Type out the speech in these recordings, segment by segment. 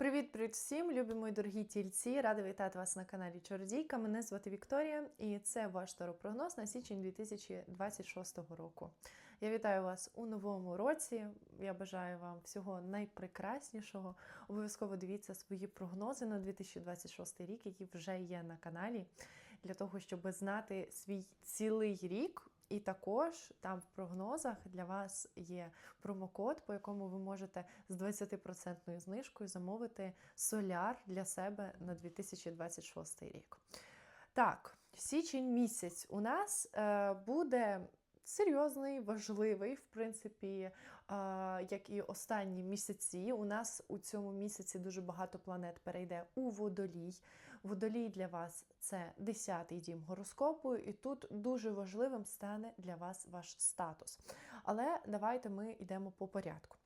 Привіт-привіт всім, любі мої дорогі тільці! Рада вітати вас на каналі Чордійка. Мене звати Вікторія, і це ваш таропрогноз на січень 2026 року. Я вітаю вас у новому році. Я бажаю вам всього найпрекраснішого. Обов'язково дивіться свої прогнози на 2026 рік, які вже є на каналі, для того, щоб знати свій цілий рік. І також там в прогнозах для вас є промокод, по якому ви можете з 20% знижкою замовити соляр для себе на 2026 рік. Так, січень місяць у нас е, буде. Серйозний, важливий, в принципі, е, як і останні місяці. У нас у цьому місяці дуже багато планет перейде у водолій. Водолій для вас це 10-й дім гороскопу, і тут дуже важливим стане для вас ваш статус. Але давайте ми йдемо по порядку.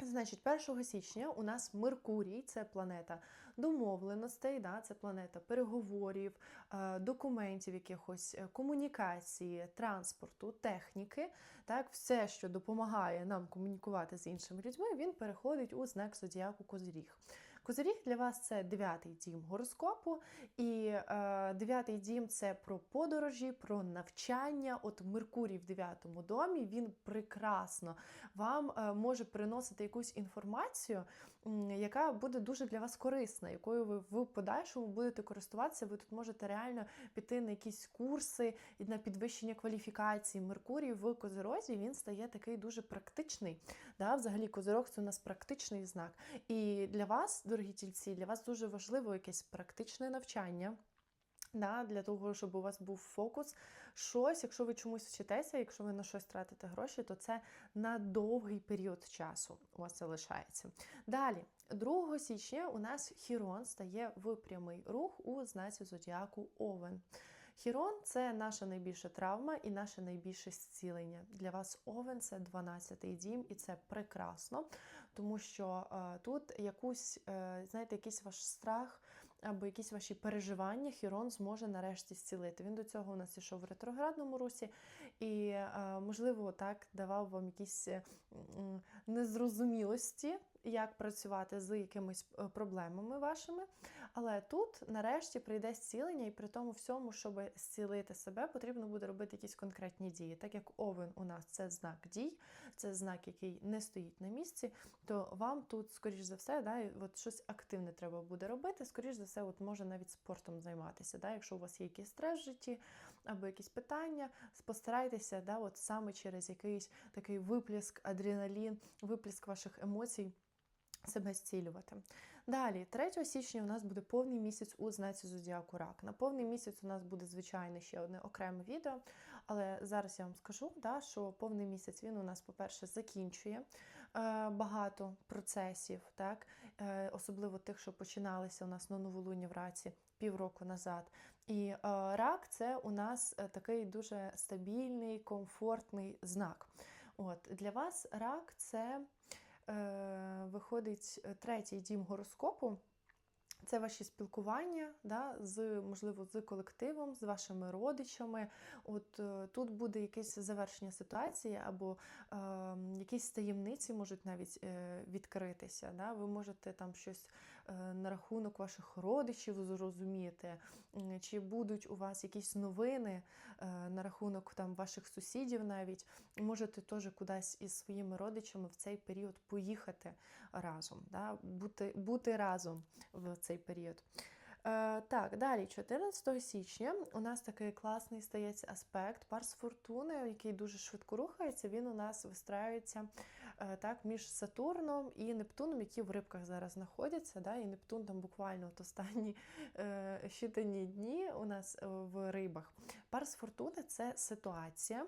Значить, 1 січня у нас Меркурій, це планета домовленостей, да, це планета переговорів, е, документів, якихось е, комунікації, транспорту, техніки. Так, все, що допомагає нам комунікувати з іншими людьми, він переходить у знак зодіаку Козиріг. Козиріг для вас це дев'ятий дім гороскопу, і е, дев'ятий дім це про подорожі, про навчання. От Меркурій в дев'ятому домі він прекрасно вам е, може приносити якусь інформацію, яка буде дуже для вас корисна, якою ви в подальшому будете користуватися. Ви тут можете реально піти на якісь курси на підвищення кваліфікації. Меркурій в Козирозі він стає такий дуже практичний. Да? Взагалі, Козирог це у нас практичний знак. І для вас, дорогі тільці, для вас дуже важливо якесь практичне навчання. Да, Для того, щоб у вас був фокус, щось, якщо ви чомусь вчитеся, якщо ви на щось тратите гроші, то це на довгий період часу у вас залишається. Далі, 2 січня у нас Хірон стає в прямий рух у знаці Зодіаку Овен. Хірон це наша найбільша травма і наше найбільше зцілення. Для вас овен це 12-й дім, і це прекрасно, тому що е, тут якусь, е, знаєте, якийсь ваш страх або якісь ваші переживання Хірон зможе нарешті зцілити. Він до цього у нас ішов в ретроградному русі, і, е, можливо, так давав вам якісь незрозумілості як працювати з якимись е, проблемами вашими. Але тут, нарешті, прийде зцілення, і при тому всьому, щоб зцілити себе, потрібно буде робити якісь конкретні дії. Так як овен у нас це знак дій, це знак, який не стоїть на місці, то вам тут, скоріш за все, да, от щось активне треба буде робити. Скоріш за все, от може навіть спортом займатися. Да, Якщо у вас є якийсь стрес в житті або якісь питання, постарайтеся да, от саме через якийсь такий випліск, адреналін, випліск ваших емоцій себе зцілювати. Далі, 3 січня у нас буде повний місяць у знаці Зодіаку Рак. На повний місяць у нас буде, звичайно, ще одне окреме відео, але зараз я вам скажу, да, що повний місяць він у нас, по-перше, закінчує е, багато процесів, так, е, особливо тих, що починалися у нас на новолуння в раці. Півроку назад. І е, рак це у нас е, такий дуже стабільний, комфортний знак. От Для вас рак це виходить е, третій дім гороскопу. Це ваші спілкування, да, з, можливо, з колективом, з вашими родичами. От е, Тут буде якесь завершення ситуації, або е, якісь таємниці можуть навіть е, відкритися. Да? Ви можете там щось е, на рахунок ваших родичів зрозуміти, чи будуть у вас якісь новини е, на рахунок там, ваших сусідів навіть. Можете теж кудись із своїми родичами в цей період поїхати разом, да? бути, бути разом в цей період. Е, Так, далі, 14 січня, у нас такий класний стається аспект Парс Фортуни, який дуже швидко рухається. Він у нас вистраюється е, так, між Сатурном і Нептуном, які в рибках зараз знаходяться. Да, І Нептун там буквально от останні е, щитані дні у нас в рибах. Парс Фортуни це ситуація.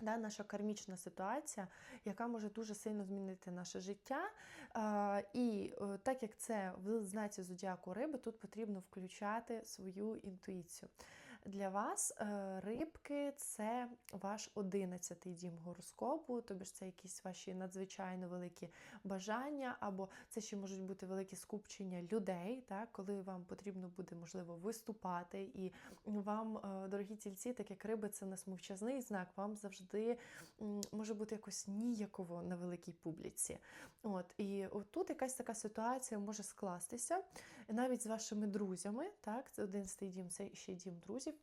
Да, наша кармічна ситуація, яка може дуже сильно змінити наше життя. А, І е, так як це в знаці зодіаку риби, тут потрібно включати свою інтуїцію. Для вас е, рибки це ваш одинадцятий дім гороскопу, тобі ж це якісь ваші надзвичайно великі бажання, або це ще можуть бути великі скупчення людей, так, коли вам потрібно буде, можливо, виступати. І вам, е, дорогі тільці, так як риби, це нас мовчазний знак, вам завжди може бути якось ніяково на великій публіці. От, і тут якась така ситуація може скластися навіть з вашими друзями, так, 11 дім, це ще дім друзів.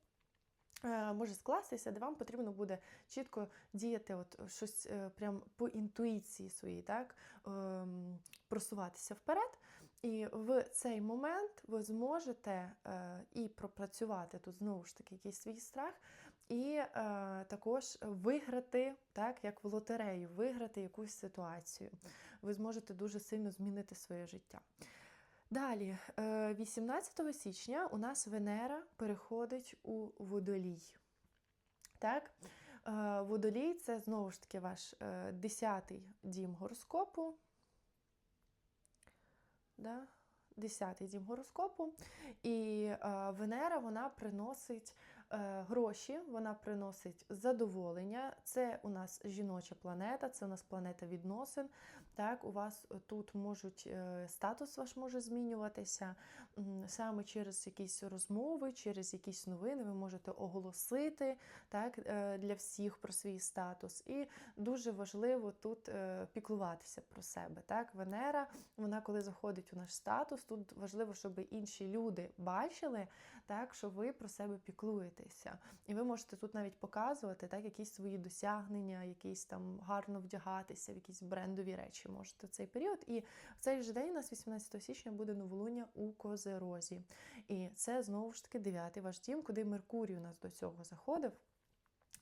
Е, Може скластися, де вам потрібно буде чітко діяти, от щось е, прям по інтуїції своїй, так, ем, просуватися вперед. І в цей момент ви зможете е, і пропрацювати тут знову ж таки якийсь свій страх, і е, також виграти, так, як в лотерею, виграти якусь ситуацію. Ви зможете дуже сильно змінити своє життя. Далі, е, 18 січня у нас Венера переходить у водолій. Так? Е, Водолій це знову ж таки ваш 10-й дім гороскопу. Да? 10-й дім гороскопу. І е, Венера вона приносить е, гроші, вона приносить задоволення. Це у нас жіноча планета, це у нас планета відносин. Так, у вас тут можуть е, статус ваш може змінюватися саме через якісь розмови, через якісь новини. Ви можете оголосити так, е, для всіх про свій статус. І дуже важливо тут е, піклуватися про себе. Так, Венера, вона коли заходить у наш статус, тут важливо, щоб інші люди бачили, так, що ви про себе піклуєтеся. І ви можете тут навіть показувати так, якісь свої досягнення, якісь там гарно вдягатися, в якісь брендові речі можете в цей період. І в цей же день у нас 18 січня буде новолуння у Козерозі. І це знову ж таки дев'ятий ваш дім, куди Меркурій у нас до цього заходив.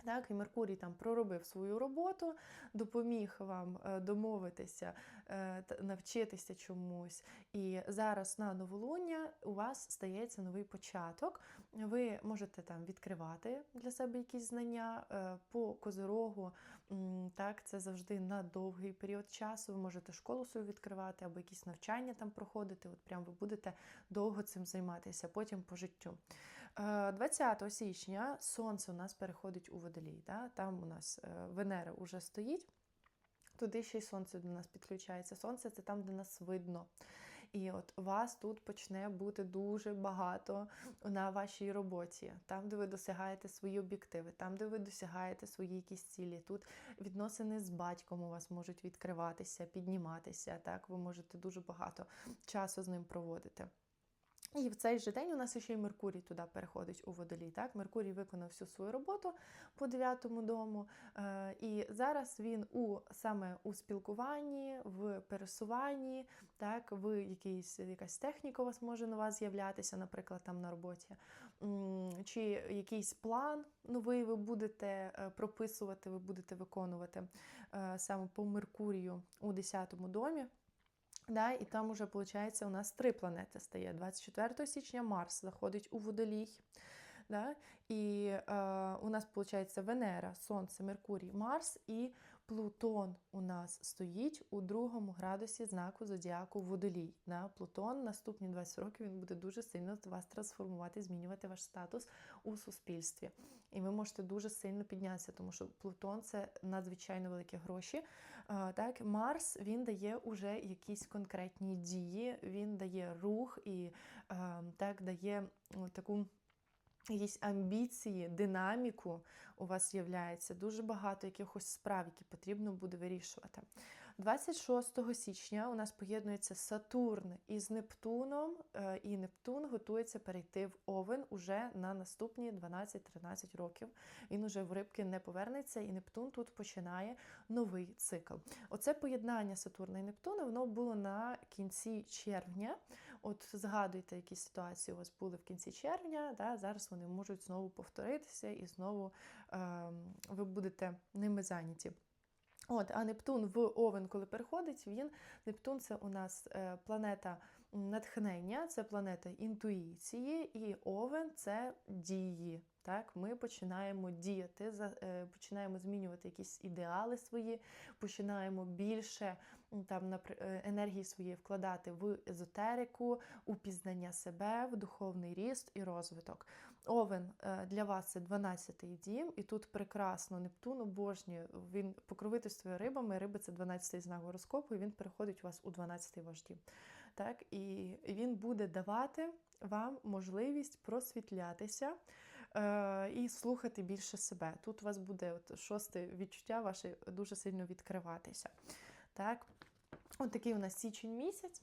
Так, і Меркурій там проробив свою роботу, допоміг вам е, домовитися, е, навчитися чомусь. І зараз на новолуння у вас стається новий початок. Ви можете там відкривати для себе якісь знання е, по козирогу. Так, це завжди на довгий період часу. Ви можете школу свою відкривати або якісь навчання там проходити. От прям ви будете довго цим займатися, потім по життю. Е, 20 січня сонце у нас переходить у водолій. Да? Там у нас е, Венера вже стоїть. Туди ще й сонце до нас підключається. Сонце це там, де нас видно. І от вас тут почне бути дуже багато на вашій роботі, там, де ви досягаєте свої об'єктиви, там, де ви досягаєте свої якісь цілі. Тут відносини з батьком у вас можуть відкриватися, підніматися. Так, ви можете дуже багато часу з ним проводити. І в цей же день у нас ще й Меркурій туди переходить у водолій. Так? Меркурій виконав всю свою роботу по дев'ятому дому. Е, і зараз він у саме у спілкуванні, в пересуванні, так, в якійсь якась техніка у вас може нова з'являтися, наприклад, там на роботі. Чи якийсь план новий ви будете е, прописувати, ви будете виконувати е, саме по Меркурію у 10-му домі. Да, і там уже, виходить, у нас три планети стає. 24 січня Марс заходить у водолій. Да? І е, у нас, виходить, Венера, Сонце, Меркурій, Марс і Плутон у нас стоїть у другому градусі знаку зодіаку Водолій. Да? Плутон наступні 20 років він буде дуже сильно вас трансформувати, змінювати ваш статус у суспільстві. І ви можете дуже сильно піднятися, тому що Плутон це надзвичайно великі гроші. Е, Так, Марс він дає уже якісь конкретні дії, він дає рух і е, так дає ну, таку. Якісь амбіції, динаміку у вас з'являється дуже багато якихось справ, які потрібно буде вирішувати. 26 січня у нас поєднується Сатурн із Нептуном, е, і Нептун готується перейти в Овен уже на наступні 12-13 років. Він уже в рибки не повернеться, і Нептун тут починає новий цикл. Оце поєднання Сатурна і Нептуна воно було на кінці червня. От згадуйте, які ситуації у вас були в кінці червня. Да, зараз вони можуть знову повторитися і знову ем, ви будете ними зайняті. От, а Нептун в Овен, коли переходить, він Нептун це у нас е, планета натхнення, це планета інтуїції, і Овен це дії. Так, ми починаємо діяти, е, починаємо змінювати якісь ідеали свої, починаємо більше там е, енергії своєї вкладати в езотерику, у пізнання себе, в духовний ріст і розвиток. Овен е, для вас це 12-й дім, і тут прекрасно Нептун обожнює. Він покровительствує рибами. Риби це 12-й знак гороскопу, і він переходить у вас у 12-й ваш дім. Так, і він буде давати вам можливість просвітлятися і слухати більше себе. Тут у вас буде от шосте відчуття ваше дуже сильно відкриватися. Так, от такий у нас січень місяць.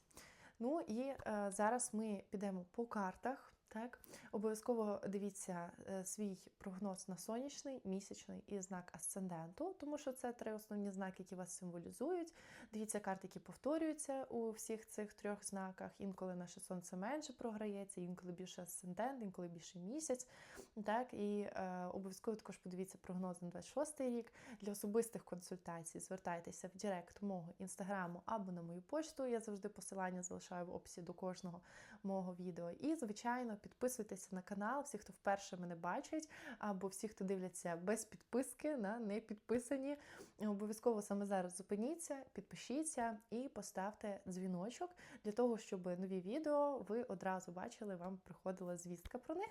Ну і е, зараз ми підемо по картах. Так, обов'язково дивіться е, свій прогноз на сонячний, місячний і знак асценденту, тому що це три основні знаки, які вас символізують. Дивіться карти, які повторюються у всіх цих трьох знаках. Інколи наше сонце менше програється, інколи більше асцендент, інколи більше місяць. Так, і е, обов'язково також подивіться прогноз на 26 рік. Для особистих консультацій звертайтеся в Директ мого інстаграму або на мою почту. Я завжди посилання залишаю в описі до кожного мого відео. І, звичайно, підписуйтеся на канал, всі, хто вперше мене бачить, або всі, хто дивляться без підписки, на не підписані. Обов'язково саме зараз зупиніться, підпишіться і поставте дзвіночок для того, щоб нові відео ви одразу бачили, вам приходила звістка про них.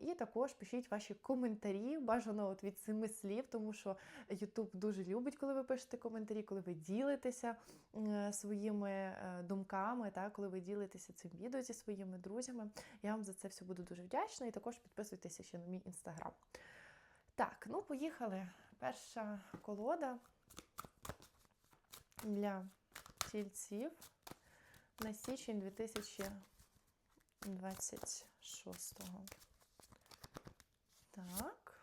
І також пишіть ваші коментарі, бажано от від семи слів, тому що YouTube дуже любить, коли ви пишете коментарі, коли ви ділитеся е, своїми е, думками, та, коли ви ділитеся цим відео зі своїми друзями. Я вам за це все буду дуже вдячна. І також підписуйтеся ще на мій інстаграм. Так, ну поїхали. Перша колода для тільців на січень 2026. Так.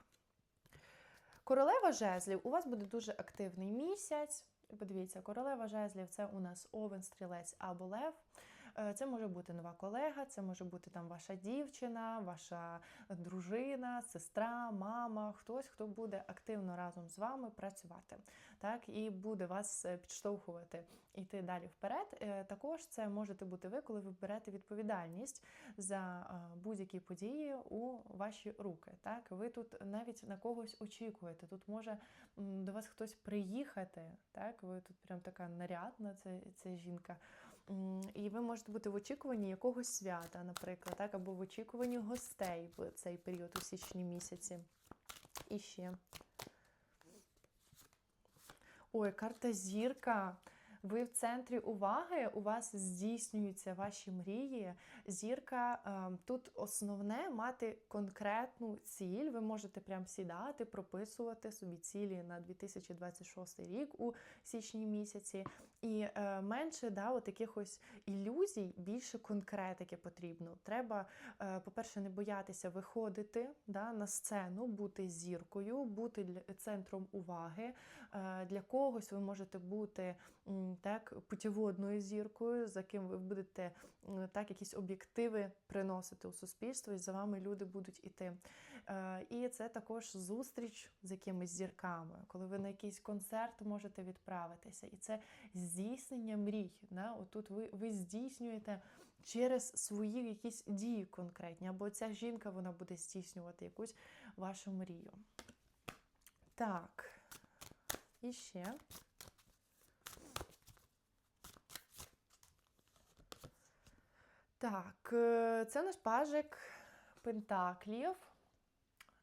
Королева жезлів. У вас буде дуже активний місяць. Подивіться, королева жезлів це у нас овен, стрілець або лев. Е, Це може бути нова колега, це може бути там ваша дівчина, ваша дружина, сестра, мама, хтось, хто буде активно разом з вами працювати, так і буде вас е, підштовхувати йти далі вперед. Е, Також це можете бути ви, коли ви берете відповідальність за будь-які події у ваші руки. Так, ви тут навіть на когось очікуєте. Тут може до вас хтось приїхати. Так, ви тут прям така нарядна, це, це жінка. І ви можете бути в очікуванні якогось свята, наприклад, так, або в очікуванні гостей в цей період у січні місяці. І ще. Ой, карта зірка. Ви в центрі уваги, у вас здійснюються ваші мрії. Зірка е, тут основне мати конкретну ціль. Ви можете прям сідати, прописувати собі цілі на 2026 рік у січні місяці. І е, менше да, от якихось ілюзій, більше конкретики потрібно. Треба, е, по-перше, не боятися виходити да, на сцену, бути зіркою, бути центром уваги. Е, Для когось ви можете бути так, путіводною зіркою, за ким ви будете так, якісь об'єктиви приносити у суспільство, і за вами люди будуть іти. Е, І це також зустріч з якимись зірками, коли ви на якийсь концерт можете відправитися. І це здійснення мрій. Да? Отут ви, ви здійснюєте через свої якісь дії конкретні, або ця жінка вона буде здійснювати якусь вашу мрію. Так, і. Так, е, це наш пажик Пентаклів.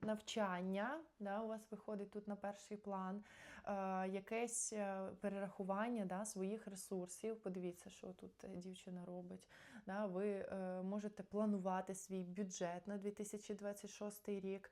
Навчання, да, у вас виходить тут на перший план, е, якесь е, перерахування да, своїх ресурсів. Подивіться, що тут дівчина робить. Да, ви е, можете планувати свій бюджет на 2026 рік.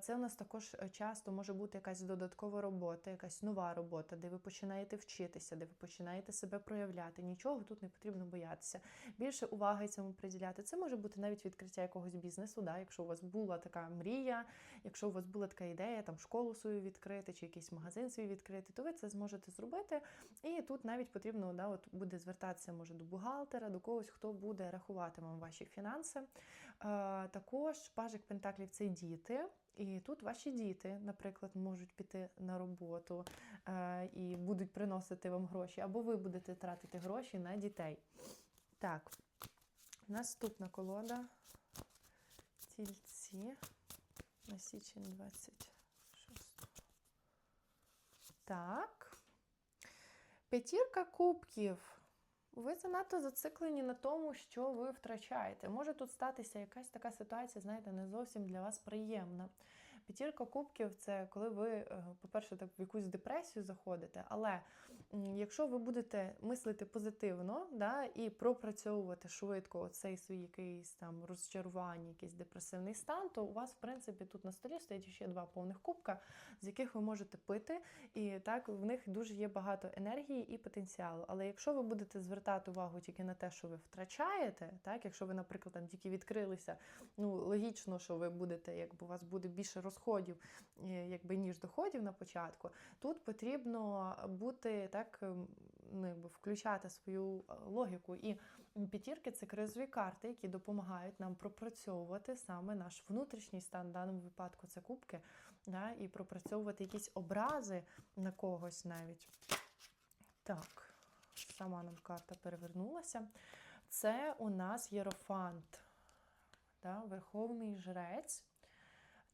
Це у нас також е, часто може бути якась додаткова робота, якась нова робота, де ви починаєте вчитися, де ви починаєте себе проявляти. Нічого тут не потрібно боятися. Більше уваги цьому приділяти. Це може бути навіть відкриття якогось бізнесу, да, якщо у вас була така мрія. Якщо у вас була така ідея, там школу свою відкрити чи якийсь магазин свій відкрити, то ви це зможете зробити. І тут навіть потрібно да, от буде звертатися може до бухгалтера, до когось, хто буде рахувати вам ваші фінанси. Е, також пажик Пентаклів це діти. І тут ваші діти, наприклад, можуть піти на роботу е, і будуть приносити вам гроші, або ви будете тратити гроші на дітей. Так, наступна колода. Тільці. на січень 26. Так. П'ятірка кубків. Ви занадто зациклені на тому, що ви втрачаєте. Може тут статися якась така ситуація, знаєте, не зовсім для вас приємна. П'ятірка кубків це коли ви, е, по-перше, так в якусь депресію заходите. Але якщо ви будете мислити позитивно да, і пропрацьовувати швидко цей свій якийсь там розчарування, якийсь депресивний стан, то у вас, в принципі, тут на столі стоять ще два повних кубка, з яких ви можете пити, і так в них дуже є багато енергії і потенціалу. Але якщо ви будете звертати увагу тільки на те, що ви втрачаєте, так, якщо ви, наприклад, там тільки відкрилися, ну логічно, що ви будете, якби у вас буде більше розходів, якби ніж доходів на початку. Тут потрібно бути так, ем, ну, якби включати свою е, логіку. І п'ятірки це кризові карти, які допомагають нам пропрацьовувати саме наш внутрішній стан. В даному випадку це кубки, да, і пропрацьовувати якісь образи на когось навіть. Так, сама нам карта перевернулася. Це у нас єрофант, да, верховний жрець.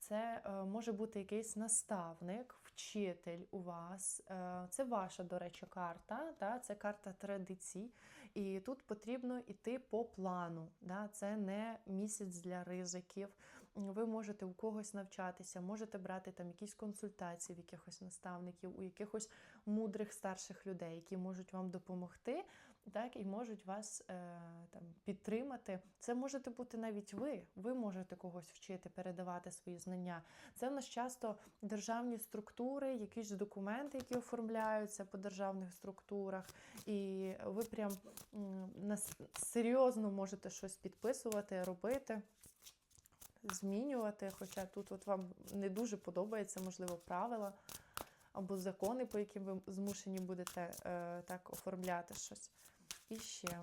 Це е, може бути якийсь наставник, вчитель у вас. Е, це ваша, до речі, карта. Да? Це карта традицій. І тут потрібно йти по плану. Да? Це не місяць для ризиків. Ви можете у когось навчатися, можете брати там якісь консультації в якихось наставників, у якихось мудрих старших людей, які можуть вам допомогти, так і можуть вас е, там підтримати. Це можете бути навіть ви. Ви можете когось вчити, передавати свої знання. Це в нас часто державні структури, якісь документи, які оформляються по державних структурах, і ви прям серйозно можете щось підписувати, робити. Змінювати, хоча тут от вам не дуже подобається, можливо, правила або закони, по яким ви змушені будете е, так оформляти щось. Ще.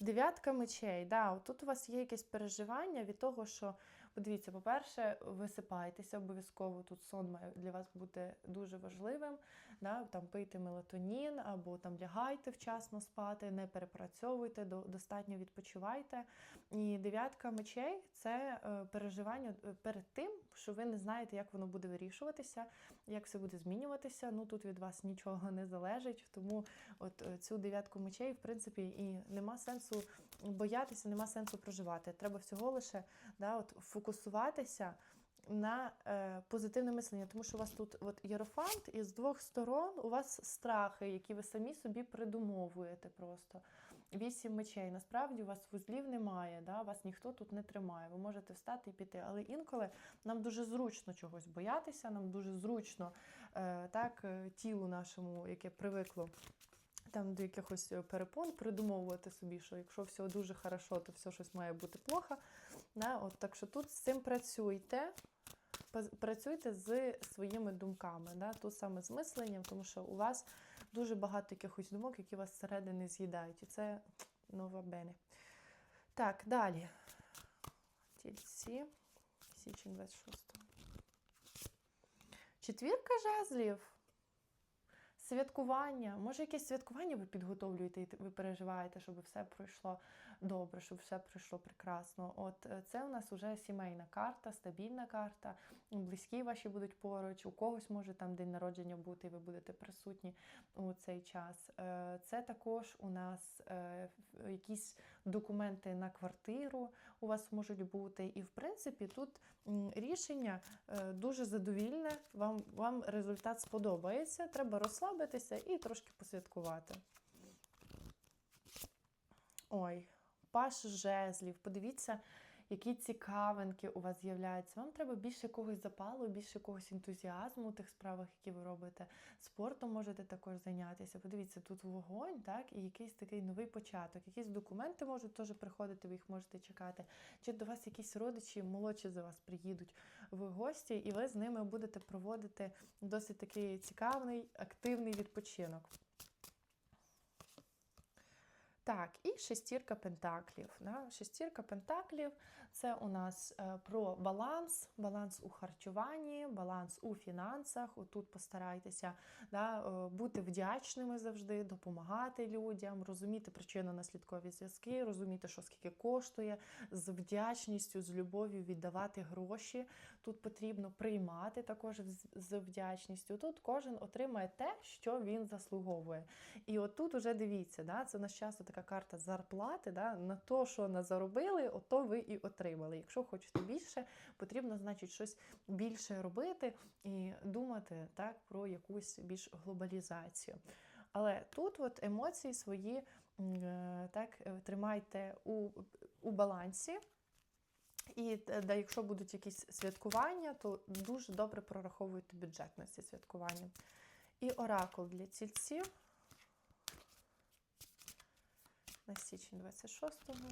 Дев'ятка мечей. Да, тут у вас є якесь переживання від того, що, подивіться, по-перше, висипайтеся обов'язково. Тут сон має для вас бути дуже важливим. Да, там пийте мелатонін або там лягайте вчасно спати, не перепрацьовуйте, до- достатньо відпочивайте. І дев'ятка мечей це е, переживання е, перед тим, що ви не знаєте, як воно буде вирішуватися, як все буде змінюватися. Ну тут від вас нічого не залежить. Тому от е, цю дев'ятку мечей, в принципі, і нема сенсу боятися, нема сенсу проживати. Треба всього лише да, от, фокусуватися на е, позитивне мислення, тому що у вас тут от єрофант, і з двох сторон у вас страхи, які ви самі собі придумовуєте просто. Вісім мечей. Насправді у вас вузлів немає, да? вас ніхто тут не тримає. Ви можете встати і піти. Але інколи нам дуже зручно чогось боятися, нам дуже зручно е, так, е, тілу нашому, яке привикло. Там до якихось е, перепон придумовувати собі, що якщо все дуже хорошо, то все щось має бути плохо. Да? От, так що тут з цим працюйте. Працюйте з своїми думками, да? тут саме з мисленням, тому що у вас дуже багато якихось думок, які вас зсередини з'їдають. І це нова бене. Так, далі. Тільці. Січень 26. Четвірка жезлів. Святкування. Може, якесь святкування ви підготовлюєте, і ви переживаєте, щоб все пройшло добре, щоб все пройшло прекрасно. От е, це у нас вже сімейна карта, стабільна карта. Близькі ваші будуть поруч, у когось може там день народження бути, і ви будете присутні у цей час. Е, Це також у нас е, якісь документи на квартиру у вас можуть бути. І, в принципі, тут рішення дуже задовільне. Вам, вам результат сподобається. Треба розслабитися і трошки посвяткувати. Ой, паш жезлів. Подивіться, які цікавинки у вас з'являються. Вам треба більше якогось запалу, більше якогось ентузіазму у тих справах, які ви робите. Спортом можете також зайнятися. Подивіться, тут вогонь, так, і якийсь такий новий початок. Якісь документи можуть теж приходити, ви їх можете чекати. Чи до вас якісь родичі молодші за вас приїдуть в гості, і ви з ними будете проводити досить такий цікавий, активний відпочинок. Так, і шестірка пентаклів. Да? Шестірка пентаклів це у нас е, про баланс, баланс у харчуванні, баланс у фінансах. Отут постарайтеся да, е, бути вдячними завжди, допомагати людям, розуміти причинно-наслідкові зв'язки, розуміти, що скільки коштує, з вдячністю, з любов'ю віддавати гроші. Тут потрібно приймати також з вдячністю. Тут кожен отримає те, що він заслуговує. І отут уже дивіться, да, це у нас часто така карта зарплати. Да, на то, що не заробили, ото ви і отримали. Якщо хочете більше, потрібно, значить, щось більше робити і думати так про якусь більш глобалізацію. Але тут от емоції свої е, так, е, тримайте у, у балансі. І е, да, якщо будуть якісь святкування, то дуже добре прораховуйте бюджет на ці святкування. І оракул для цільців на січень 26-го.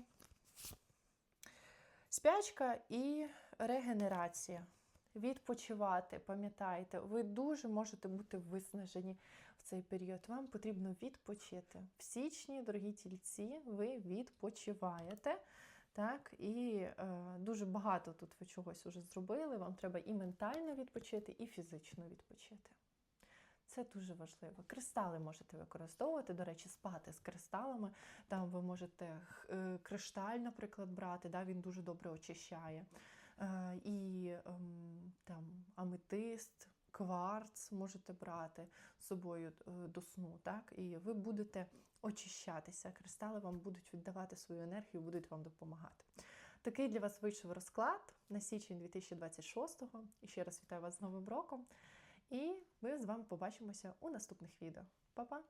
Спячка і регенерація. Відпочивати, пам'ятайте, ви дуже можете бути виснажені в цей період. Вам потрібно відпочити. В січні, дорогі тільці, ви відпочиваєте. Так, і е, дуже багато тут ви чогось вже зробили. Вам треба і ментально відпочити, і фізично відпочити. Це дуже важливо. Кристали можете використовувати, до речі, спати з кристалами. Там ви можете е, кришталь, наприклад, брати, да, він дуже добре очищає. Е, І ем, там аметист, кварц можете брати з собою е, до сну, так? І ви будете очищатися. Кристали вам будуть віддавати свою енергію, будуть вам допомагати. Такий для вас вийшов розклад на січень 2026-го. І ще раз вітаю вас з Новим роком. І ми з вами побачимося у наступних відео. Па-па!